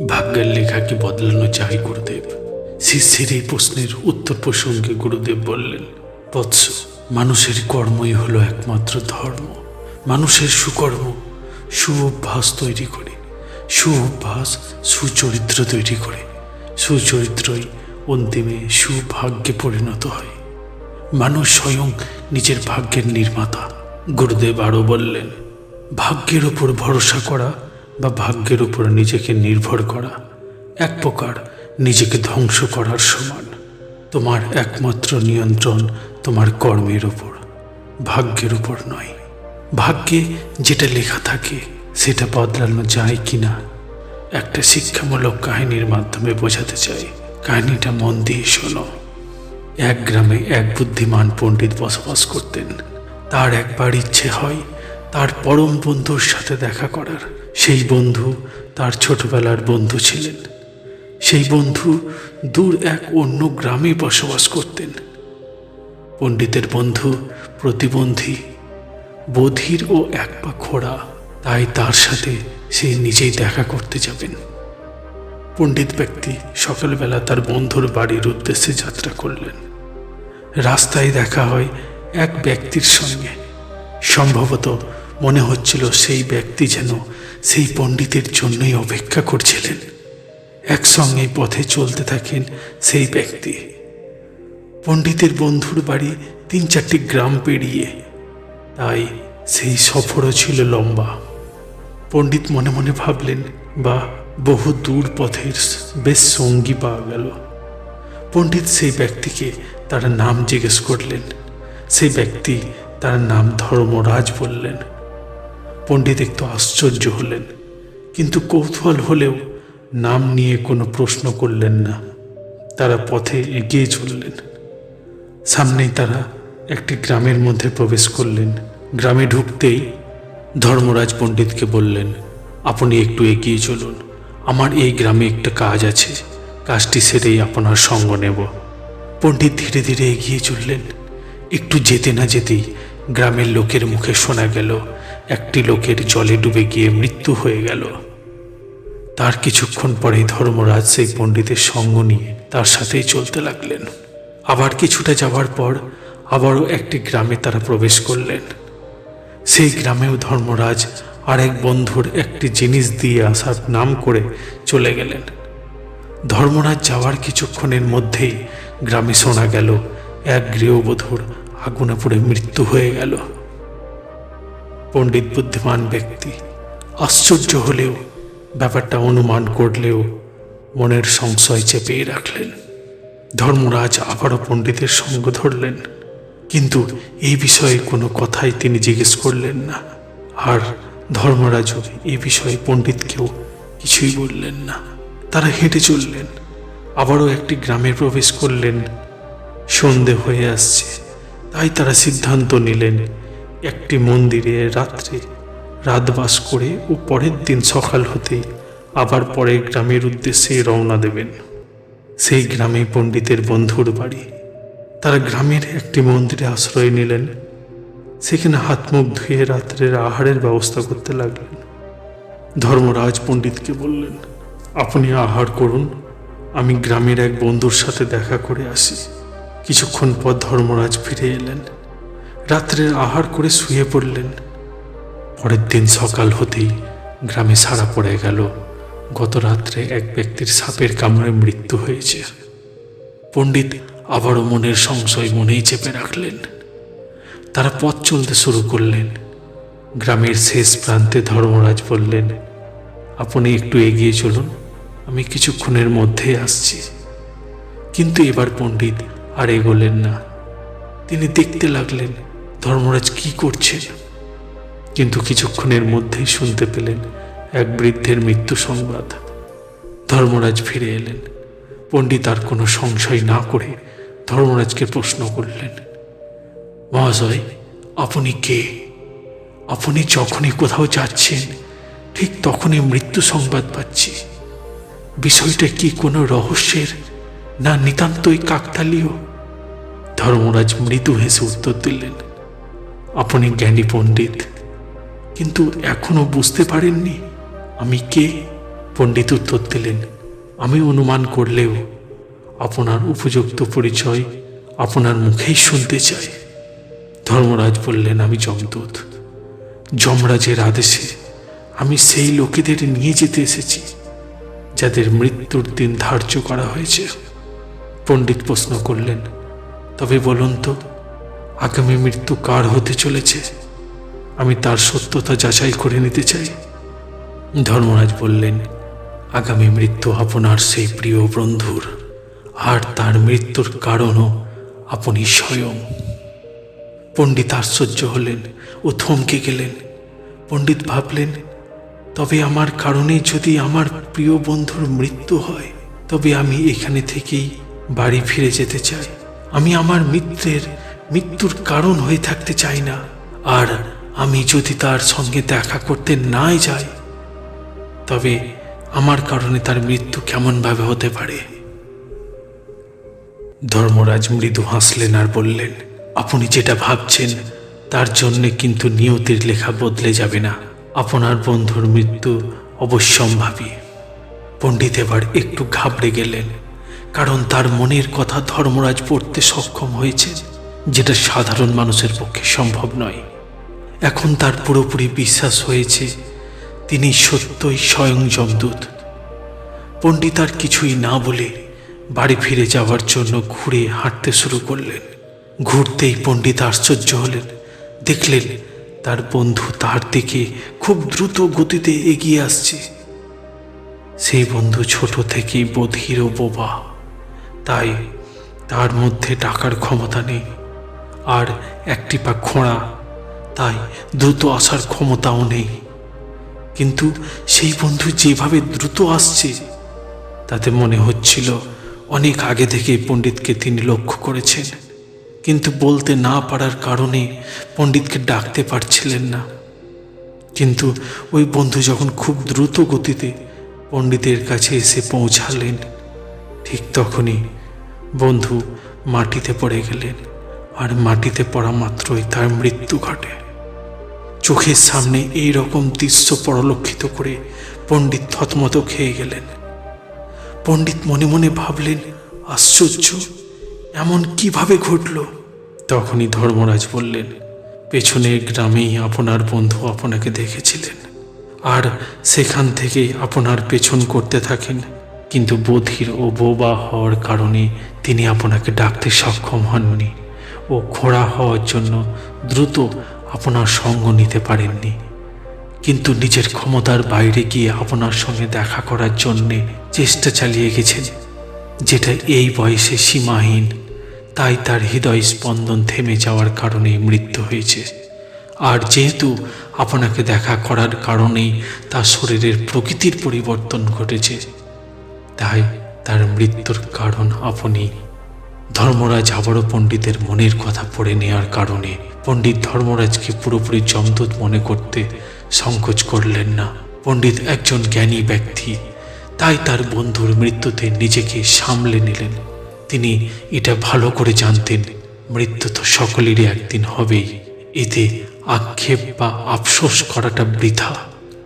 ভাগ্যের লেখা কি বদলানো চাই গুরুদেব। শিষ্যের এই প্রশ্নের উত্তর প্রসঙ্গে গুরুদেব বললেন, বৎস, মানুষের কর্মই হলো একমাত্র ধর্ম। মানুষের সুকর্ম সুঅভ্যাস তৈরি করে সুঅভ্যাস সুচরিত্র তৈরি করে। সুচরিত্রই অন্তিমে সুভাগ্যে পরিণত হয়। মানুষ স্বয়ং নিজের ভাগ্যের নির্মাতা। গুরুদেব আরও বললেন, ভাগ্যের উপর ভরসা করা বা ভাগ্যের উপর নিজেকে নির্ভর করা, এক প্রকার নিজেকে ধ্বংস করার সমান। তোমার একমাত্র নিয়ন্ত্রণ তোমার কর্মের উপর, ভাগ্যের উপর নয়। ভাগ্যে যেটা লেখা থাকে, সেটা বদলানো যায় কি না একটা শিক্ষামূলক কাহিনীর মাধ্যমে বোঝাতে চাই। কাহিনীটা মন দিয়ে শোনো। এক গ্রামে এক বুদ্ধিমান পণ্ডিত বসবাস করতেন। তার একবার ইচ্ছে হয় তার পরম বন্ধুর সাথে দেখা করার। সেই বন্ধু তার ছোটবেলার বন্ধু ছিলেন। সেই বন্ধু দূর এক অন্য গ্রামে বসবাস করতেন। পণ্ডিতের বন্ধু, প্রতিবন্ধী, বধির ও এক পা খোড়া, তাই তার সাথে সে নিজেই দেখা করতে যাবেন। পণ্ডিত ব্যক্তি সকালবেলা তার বন্ধুর বাড়ির উদ্দেশ্যে যাত্রা করলেন। রাস্তায় দেখা হয় এক ব্যক্তির সঙ্গে। সম্ভবত মনে হচ্ছিল সেই ব্যক্তি যেন সেই পণ্ডিতের জন্যই অপেক্ষা করছিলেন। একসঙ্গে পথে চলতে থাকেন সেই ব্যক্তি। পণ্ডিতের বন্ধুর বাড়ি তিন চারটি গ্রাম পেরিয়ে, তাই সেই সফরও ছিল লম্বা। পণ্ডিত মনে মনে ভাবলেন বা বহু দূর পথের বেশ সঙ্গী পাওয়া গেল। পণ্ডিত সেই ব্যক্তিকে তার নাম জিজ্ঞেস করলেন। সেই ব্যক্তি তার নাম ধর্মরাজ বললেন। পণ্ডিত একটু আশ্চর্য হলেন, কিন্তু কৌতূহল হলেও নাম নিয়ে কোনো প্রশ্ন করলেন না। তারা পথে এগিয়ে চললেন। সামনেই তারা একটি গ্রামের মধ্যে প্রবেশ করলেন। গ্রামে ঢুকতেই ধর্মরাজ পণ্ডিতকে বললেন, আপনি একটু এগিয়ে চলুন। আমার এই গ্রামে একটা কাজ আছে। কাজটি সেরেই আপনার সঙ্গ নেব। পণ্ডিত ধীরে ধীরে এগিয়ে চললেন। একটু যেতে না যেতেই গ্রামের লোকের মুখে শোনা গেল একটি লোকের জলে ডুবে গিয়ে মৃত্যু হয়ে গেল। তার কিছুক্ষণ পরেই ধর্মরাজ সেই পণ্ডিতের সঙ্গ নিয়ে তার সাথেই চলতে লাগলেন। আবার কিছুটা যাওয়ার পর আবারও একটি গ্রামে তারা প্রবেশ করলেন। সেই গ্রামেও ধর্মরাজ আর এক বন্ধুর একটি জিনিস দিয়ে আসার নাম করে চলে গেলেন। ধর্মরাজ যাওয়ার কিছুক্ষণের মধ্যেই গ্রামে শোনা গেল, এক গৃহবধূর আগুনে পড়ে মৃত্যু হয়ে গেল। পণ্ডিত বুদ্ধিমান ব্যক্তি। আশ্চর্য হলেও ব্যাপারটা অনুমান করলেও মনের সংশয় চেপেই রাখলেন। ধর্মরাজ আবারও পণ্ডিতের সঙ্গ ধরলেন। কিন্তু এই বিষয়ে কোনো কথাই তিনি জিজ্ঞেস করলেন না। আর ধর্মরাজও এই বিষয়ে পণ্ডিতকেও কিছুই বললেন না। তারা হেঁটে চললেন। আবারও একটি গ্রামে প্রবেশ করলেন। সন্ধে হয়ে আসছে। তাই তারা সিদ্ধান্ত নিলেন একটি মন্দিরে রাত্রে রাত বাস করে ও পরের দিন সকাল হতে আবার পরে গ্রামের উদ্দেশ্যে রওনা দেবেন। সেই গ্রামে পণ্ডিতের বন্ধুর বাড়ি। তারা গ্রামের একটি মন্দিরে আশ্রয় নিলেন। সেখানে হাত মুখ ধুয়ে রাত্রের আহারের ব্যবস্থা করতে লাগলেন। ধর্মরাজ পণ্ডিতকে বললেন, আপনি আহার করুন, আমি গ্রামের এক বন্ধুর সাথে দেখা করে আসি। কিছুক্ষণ পর ধর্মরাজ ফিরে এলেন। রাত্রের আহার করে শুয়ে পড়লেন। পরের দিন সকাল হতেই গ্রামে সাড়া পড়ে গেল। গত রাত্রে এক ব্যক্তির সাপের কামড়ে মৃত্যু হয়েছে। পণ্ডিত আবারও মনের সংশয় মনেই চেপে রাখলেন। তারা পথ চলতে শুরু করলেন। গ্রামের শেষ প্রান্তে ধর্মরাজ বললেন, আপনি একটু এগিয়ে চলুন, আমি কিছুক্ষণের মধ্যেই আসছি। কিন্তু এবার পণ্ডিত আর এগোলেন না। তিনি দেখতে লাগলেন ধর্মরাজ কি করছে? কিন্তু কিছুক্ষণের মধ্যেই শুনতে পেলেন এক বৃদ্ধের মৃত্যু সংবাদ। ধর্মরাজ ফিরে এলেন। পণ্ডিত আর কোনো সংশয় না করে ধর্মরাজকে প্রশ্ন করলেন, মহাশয়, আপনি কে? আপনি যখনই কোথাও যাচ্ছেন, ঠিক তখনই মৃত্যু সংবাদ পাচ্ছি। বিষয়টা কি কোনো রহস্যের না নিতান্তই কাকতালীয়? ধর্মরাজ মৃদু হেসে উত্তর দিলেন আপনি জ্ঞানী পণ্ডিত, কিন্তু এখনও বুঝতে পারেননি আমি কে। পণ্ডিত উত্তর দিলেন, আমি অনুমান করলেও আপনার উপযুক্ত পরিচয় আপনার মুখেই শুনতে চাই। ধর্মরাজ বললেন, আমি যমদূত। যমরাজের আদেশে আমি সেই লোকেদের নিয়ে যেতে এসেছি, যাদের মৃত্যুর দিন ধার্য করা হয়েছে। পণ্ডিত প্রশ্ন করলেন, তবে বলুন তো আগামী মৃত্যু কার হতে চলেছে? আমি তার সত্যতা যাচাই করে নিতে চাই। ধর্মরাজ বললেন, আগামী মৃত্যু আপনার সেই প্রিয় বন্ধুর, আর তার মৃত্যুর কারণও আপনি স্বয়ং। পণ্ডিত আশ্চর্য হলেন ও থমকে গেলেন। পণ্ডিত ভাবলেন, তবে আমার কারণে যদি আমার প্রিয় বন্ধুর মৃত্যু হয়, তবে আমি এখানে থেকেই বাড়ি ফিরে যেতে চাই। আমি আমার মিত্রের মৃত্যুর কারণ হয়ে থাকতে চাই না। আর আমি যদি তার সঙ্গে দেখা করতে নাই যাই, তবে আমার কারণে তার মৃত্যু কেমনভাবে হতে পারে? ধর্মরাজ মৃদু হাসলেন আর বললেন, আপনি যেটা ভাবছেন, তার জন্যে কিন্তু নিয়তির লেখা বদলে যাবে না। আপনার বন্ধুর মৃত্যু অবশ্যম্ভাবী। পণ্ডিত এবার একটু ঘাবড়ে গেলেন, কারণ তার মনের কথা ধর্মরাজ পড়তে সক্ষম হয়েছে যেটা সাধারণ মানুষের পক্ষে সম্ভব নয়। এখন তার পুরোপুরি বিশ্বাস হয়েছে, তিনি সত্যই স্বয়ং যমদূত। পণ্ডিত আর কিছুই না বলে বাড়ি ফিরে যাওয়ার জন্য ঘুরে হাঁটতে শুরু করলেন। ঘুরতেই পণ্ডিত আশ্চর্য হলেন, দেখলেন তার বন্ধু তার দিকে খুব দ্রুত গতিতে এগিয়ে আসছে। সেই বন্ধু ছোট থেকেই বধির ও বোবা, তাই তার মধ্যে টাকার ক্ষমতা নেই। আর একটি পা খোঁড়া, তাই দ্রুত আসার ক্ষমতাও নেই। কিন্তু সেই বন্ধু যেভাবে দ্রুত আসছে, তাতে মনে হচ্ছিল অনেক আগে থেকেই পণ্ডিতকে তিনি লক্ষ্য করেছেন। কিন্তু বলতে না পারার কারণে পণ্ডিতকে ডাকতে পারছিলেন না। কিন্তু ওই বন্ধু যখন খুব দ্রুত গতিতে পণ্ডিতের কাছে এসে পৌঁছালেন, ঠিক তখনই বন্ধু মাটিতে পড়ে গেলেন। আর মাটিতে পড়া মাত্রই তার মৃত্যু ঘটে। চোখের সামনে এই রকম দৃশ্য পরলক্ষিত করে পণ্ডিত থতমত খেয়ে গেলেন। পণ্ডিত মনে মনে ভাবলেন, আশ্চর্য, এমন কীভাবে ঘটল? তখনই ধর্মরাজ বললেন পেছনের গ্রামেই আপনার বন্ধু আপনাকে দেখেছিলেন আর সেখান থেকেই আপনার পেছন করতে থাকেন। কিন্তু বধির ও বোবা হওয়ার কারণে তিনি আপনাকে ডাকতে সক্ষম হননি। ও খোঁড়া হওয়ার জন্য দ্রুত আপনার সঙ্গ নিতে পারেননি। কিন্তু নিজের ক্ষমতার বাইরে গিয়ে আপনার সঙ্গে দেখা করার জন্যে চেষ্টা চালিয়ে গেছেন, যেটা এই বয়সে সীমাহীন। তাই তার হৃদয় স্পন্দন থেমে যাওয়ার কারণে মৃত্যু হয়েছে। আর যেহেতু আপনাকে দেখা করার কারণেই তার শরীরের প্রকৃতির পরিবর্তন ঘটেছে, তাই তার মৃত্যুর কারণ আপনি ধর্মরাজ আবারও পণ্ডিতের মনের কথা পড়ে নেওয়ার কারণে পণ্ডিত ধর্মরাজকে পুরোপুরি জমদূত মনে করতে সংকোচ করলেন না। পণ্ডিত একজন জ্ঞানী ব্যক্তি, তাই তার বন্ধুর মৃত্যুতে নিজেকে সামলে নিলেন। তিনি এটা ভালো করে জানতেন, মৃত্যু তো সকলেরই একদিন হবেই। এতে আক্ষেপ বা আফসোস করাটা বৃথা।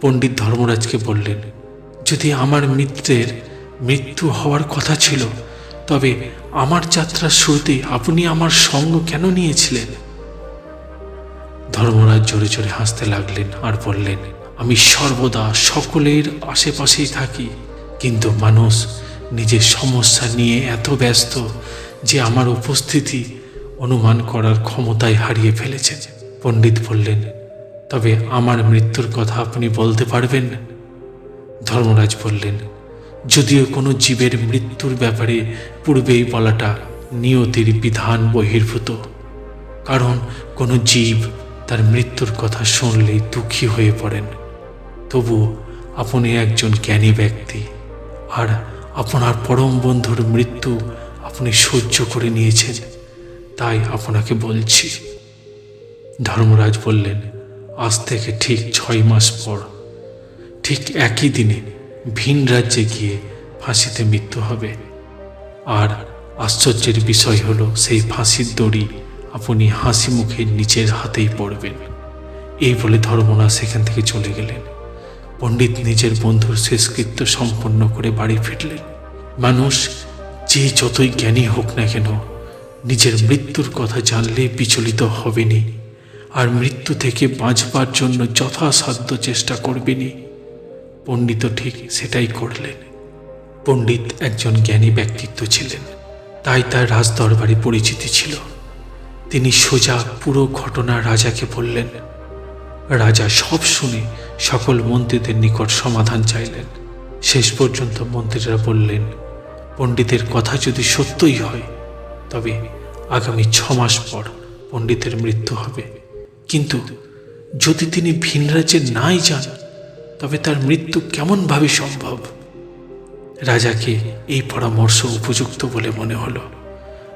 পণ্ডিত ধর্মরাজকে বললেন, যদি আমার মিত্রের মৃত্যু হওয়ার কথা ছিল, তবে আমার যাত্রার শুরুতে আপনি আমার সঙ্গ কেন নিয়েছিলেন? ধর্মরাজ জোরে জোরে হাসতে লাগলেন আর বললেন, আমি সর্বদা সকলের আশেপাশেই থাকি, কিন্তু মানুষ নিজের সমস্যা নিয়ে এত ব্যস্ত যে আমার উপস্থিতি অনুমান করার ক্ষমতায় হারিয়ে ফেলেছে পণ্ডিত বললেন, তবে আমার মৃত্যুর কথা আপনি বলতে পারবেন? ধর্মরাজ বললেন যদিও কোনো জীবের মৃত্যুর ব্যাপারে পূর্বেই বলাটা নিয়তির বিধান বহির্ভূত। কারণ কোনো জীব তার মৃত্যুর কথা শুনলেই দুঃখী হয়ে পড়েন। তবু আপনি একজন জ্ঞানী ব্যক্তি, আর আপনার পরম বন্ধুর মৃত্যু আপনি সহ্য করে নিয়েছেন, তাই আপনাকে বলছি। ধর্মরাজ বললেন, আজ থেকে ঠিক ছয় মাস পর, ঠিক একই দিনে ভিন রাজ্যে গিয়ে ফাঁসিতে মৃত্যু হবে। আর আশ্চর্যের বিষয় হল, সেই ফাঁসির দড়ি আপনি হাসি মুখে নিচের হাতেই পড়বেন। এই বলে ধর্মনাথ সেখান থেকে চলে গেলেন। পণ্ডিত নিজের বন্ধুর শেষকৃত্য সম্পন্ন করে বাড়ি ফিরলেন। মানুষ যে যতই জ্ঞানী হোক না কেন, নিজের মৃত্যুর কথা জানলে বিচলিত হবেনি আর মৃত্যু থেকে বাঁচবার জন্য যথাসাধ্য চেষ্টা করবেনি পণ্ডিত ঠিক সেটাই করলেন। পণ্ডিত একজন জ্ঞানী ব্যক্তিত্ব ছিলেন, তাই তার রাজদরবারে পরিচিতি ছিল। তিনি সোজা পুরো ঘটনা রাজাকে বললেন। রাজা সব শুনে সকল মন্ত্রীদের নিকট সমাধান চাইলেন। শেষ পর্যন্ত মন্ত্রীরা বললেন, পণ্ডিতের কথা যদি সত্যই হয়, তবে আগামী ছ মাস পর পণ্ডিতের মৃত্যু হবে। কিন্তু যদি তিনি ভিন রাজ্যে নাই যান তবে তার মৃত্যু কেমনভাবে সম্ভব? রাজাকে এই পরামর্শ উপযুক্ত বলে মনে হলো।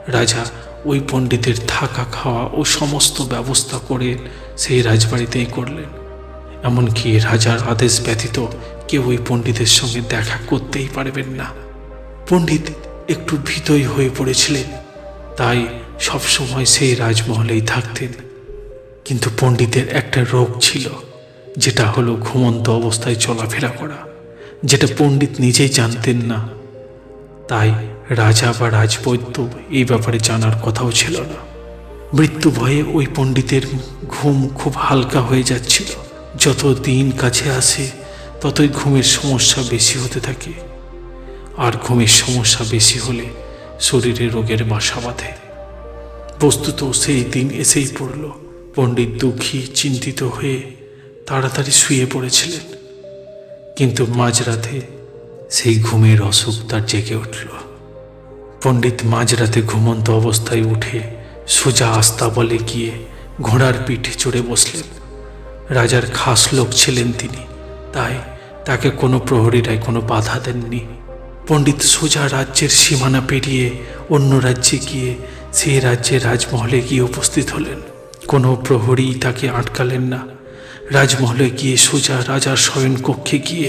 রাজা ওই পণ্ডিতের থাকা খাওয়া ও সমস্ত ব্যবস্থা করে সেই রাজবাড়িতেই করলেন। এমনকি রাজার আদেশ ব্যতীত কেউ ওই পণ্ডিতের সঙ্গে দেখা করতেই পারবেন না। পণ্ডিত একটু ভীতই হয়ে পড়েছিলেন। তাই সবসময় সেই রাজমহলেই থাকতেন। কিন্তু পণ্ডিতের একটা রোগ ছিল। যেটা হলো ঘুমন্ত অবস্থায় চলাফেরা করা, যেটা পণ্ডিত নিজেই জানতেন না। তাই রাজা বা রাজবৈদ্য এই ব্যাপারে জানার কথাও ছিল না। মৃত্যু ভয়ে ওই পণ্ডিতের ঘুম খুব হালকা হয়ে যাচ্ছিল। যত দিন কাছে আসে, ততই ঘুমের সমস্যা বেশি হতে থাকে। আর ঘুমের সমস্যা বেশি হলে শরীরে রোগের বাসা বাঁধে। বস্তুত সেই দিন এসেই পড়ল। পণ্ডিত দুঃখী, চিন্তিত হয়ে তাড়াতাড়ি শুয়ে পড়েছিলেন। কিন্তু মাঝরাতে সেই ঘুমের অসুখ তার জেগে উঠল। পণ্ডিত মাঝরাতে ঘুমন্ত অবস্থায় উঠে সোজা আস্তা বলে গিয়ে ঘোড়ার পিঠে চড়ে বসলেন। রাজার খাস লোক ছিলেন তিনি, তাই তাকে কোনো প্রহরীরাই কোনো বাধা দেননি। পণ্ডিত সোজা রাজ্যের সীমানা পেরিয়ে অন্য রাজ্যে গিয়ে সেই রাজ্যে রাজমহলে গিয়ে উপস্থিত হলেন। কোনো প্রহরী তাকে আটকালেন না। রাজমহলে গিয়ে সোজা রাজার শয়ন কক্ষে গিয়ে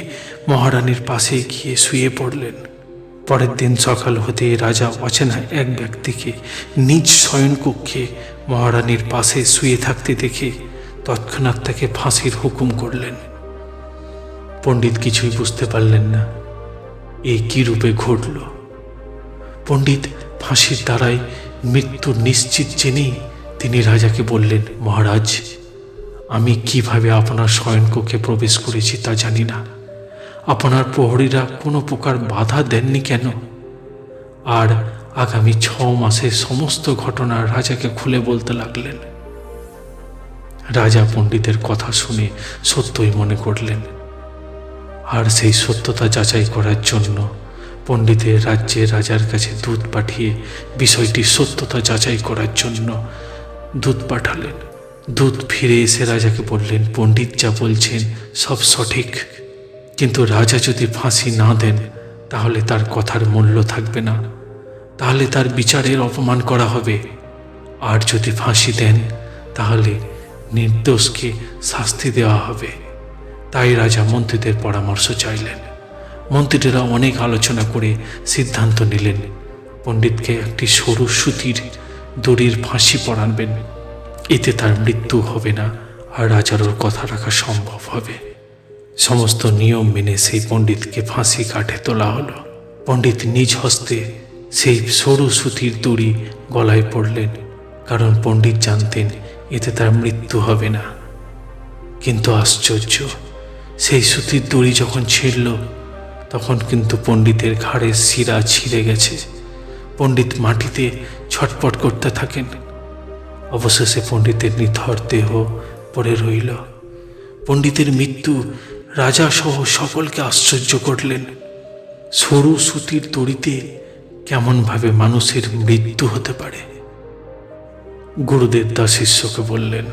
মহারানীর পাশে গিয়ে শুয়ে পড়লেন। পরের দিন সকাল হতে রাজা অচেনা এক ব্যক্তিকে নিজ শয়নকক্ষে মহারানীর পাশে শুয়ে থাকতে দেখে তৎক্ষণাৎ তাকে ফাঁসির হুকুম করলেন। পণ্ডিত কিছুই বুঝতে পারলেন না, এ কি রূপে ঘটল? পণ্ডিত ফাঁসির দ্বারাই মৃত্যু নিশ্চিত জেনেই তিনি রাজাকে বললেন, মহারাজ আমি কীভাবে আপনার শয়নকক্ষে প্রবেশ করেছি তা জানি না। আপনার প্রহরীরা কোনো প্রকার বাধা দেননি কেন? আর আগামী ছ মাসের সমস্ত ঘটনা রাজাকে খুলে বলতে লাগলেন। রাজা পণ্ডিতের কথা শুনে সত্যই মনে করলেন। আর সেই সত্যতা যাচাই করার জন্য পণ্ডিতের রাজ্যে রাজার কাছে দুধ পাঠিয়ে বিষয়টি সত্যতা যাচাই করার জন্য দুধ পাঠালেন। দুধ ফিরে এসে রাজাকে বললেন, পণ্ডিত যা বলছেন সব সঠিক। কিন্তু রাজা যদি ফাঁসি না দেন, তাহলে তার কথার মূল্য থাকবে না। তাহলে তার বিচারের অপমান করা হবে। আর যদি ফাঁসি দেন, তাহলে নির্দোষকে শাস্তি দেওয়া হবে। তাই রাজা মন্ত্রীদের পরামর্শ চাইলেন। মন্ত্রীরা অনেক আলোচনা করে সিদ্ধান্ত নিলেন। পণ্ডিতকে একটি সরু সুতির দড়ির ফাঁসি পরানবেন। এতে তার মৃত্যু হবে না আর রাজার ওর কথা রাখা সম্ভব হবে। সমস্ত নিয়ম মেনে সেই পণ্ডিতকে ফাঁসি কাঠে তোলা হলো। পণ্ডিত নিজ হস্তে সেই সরু সুতির দড়ি গলায় পড়লেন কারণ পণ্ডিত জানতেন এতে তার মৃত্যু হবে না। কিন্তু আশ্চর্য, সেই সুতির দড়ি যখন ছিঁড়ল, তখন কিন্তু পণ্ডিতের ঘাড়ের শিরা ছিঁড়ে গেছে। পণ্ডিত মাটিতে ছটপট করতে থাকেন। অবশেষে পণ্ডিতের নিথর দেহ পড়ে রইল। পণ্ডিতের মৃত্যু রাজা সহ সকলকে আশ্চর্য করলেন। সরু সুতির দড়িতে কেমনভাবে মানুষের মৃত্যু হতে পারে? গুরুদেব দাস শিষ্যকে বললেন,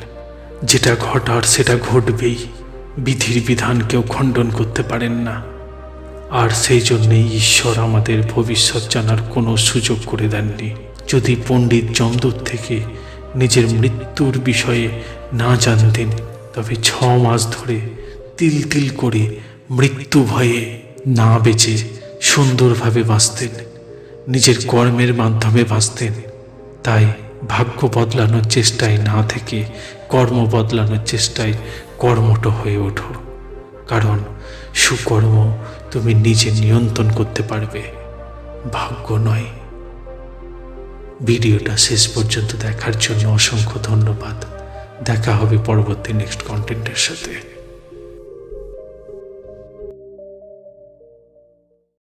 যেটা ঘটার সেটা ঘটবেই। বিধির বিধান কেউ খণ্ডন করতে পারেন না। আর সেই জন্যেই ঈশ্বর আমাদের ভবিষ্যৎ জানার কোনো সুযোগ করে দেননি। যদি পণ্ডিত জমদূত থেকে নিজের মৃত্যুর বিষয়ে না জানতেন, তবে ছ মাস ধরে তিল তিল করে মৃত্যু ভয়ে না বেঁচে সুন্দরভাবে বাঁচতেন, নিজের কর্মের মাধ্যমে বাঁচতেন। তাই ভাগ্য বদলানোর চেষ্টায় না থেকে কর্ম বদলানোর চেষ্টায় কর্মঠ হয়ে ওঠো, কারণ সুকর্ম তুমি নিজে নিয়ন্ত্রণ করতে পারবে, ভাগ্য নয়। ভিডিওটা শেষ পর্যন্ত দেখার জন্য অসংখ্য ধন্যবাদ। দেখা হবে পরবর্তী নেক্সট কন্টেন্টের সাথে।